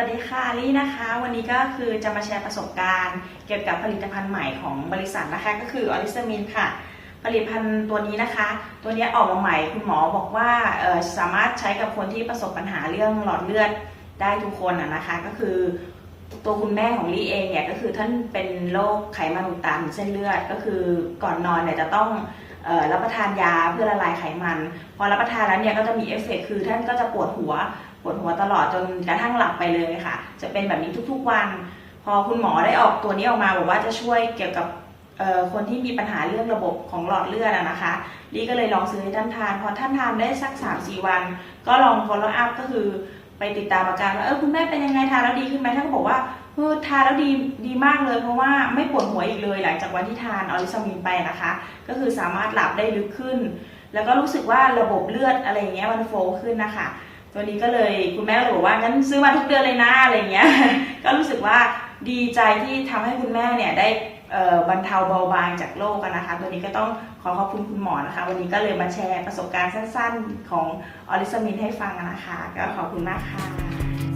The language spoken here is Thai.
วัสดีค่ะลี่นะคะ วันนี้ก็คือจะมาแชร์ประสบการณ์ เกี่ยวกับผลิตภัณฑ์ใหม่ของบริษัทนะคะ ก็คือออริสมินค่ะ ผลิตภัณฑ์ตัวนี้นะคะ ตัวนี้ออกมาใหม่คุณหมอบอกว่าสามารถใช้กับคนที่ประสบปัญหาเรื่องหลอดเลือดได้ทุกคนอะนะคะ ก็คือตัวคุณแม่ของลี่เองเนี่ยก็คือท่านเป็นโรคไขมันอุดตันเส้นเลือดก็คือก่อนนอนเนี่ยจะต้อง รับประทานยาเพื่อละลายไขมัน พอรับประทานแล้วเนี่ยก็จะมีเอฟเฟกต์คือท่านก็จะปวดหัว ปวดหัวตลอดจนกระทั่งหลับไปเลยค่ะ จะเป็นแบบนี้ทุกๆวัน พอคุณหมอได้ออกตัวนี้ออกมาบอกว่าจะช่วยเกี่ยวกับคนที่มีปัญหาเรื่องระบบของหลอดเลือดนะคะลี่ก็เลยลองซื้อให้ท่านทาน พอท่านทานได้สัก 3-4 วัน ก็ลอง follow up ก็คือ ไปติดตามอาการว่าเออคุณแม่เป็นยังไงทานแล้วดีขึ้นไหมท่านก็บอกว่าเออทานแล้วดีดีมากเลย เพราะว่าไม่ปวดหัวอีกเลยหลังจากวันที่ทานออริสมินไปนะคะ ก็คือสามารถหลับได้ลึกขึ้น แล้วก็รู้สึกว่าระบบเลือดอะไรเงี้ยมันโฟลว์ขึ้นนะคะ ตัวนี้ก็เลยคุณแม่ก็เลยบอกว่างั้นซื้อมาทุกเดือนเลยนะอะไรเงี้ยก็รู้สึกว่าดีใจที่ทำให้คุณแม่เนี่ยได้ บรรเทาเบาบางจากโรคกันนะคะ ตัวนี้ก็ต้องขอขอบคุณคุณหมอนะคะ วันนี้ก็เลยมาแชร์ประสบการณ์สั้นๆ ของออริสมินให้ฟังนะคะ ก็ขอบคุณมากค่ะ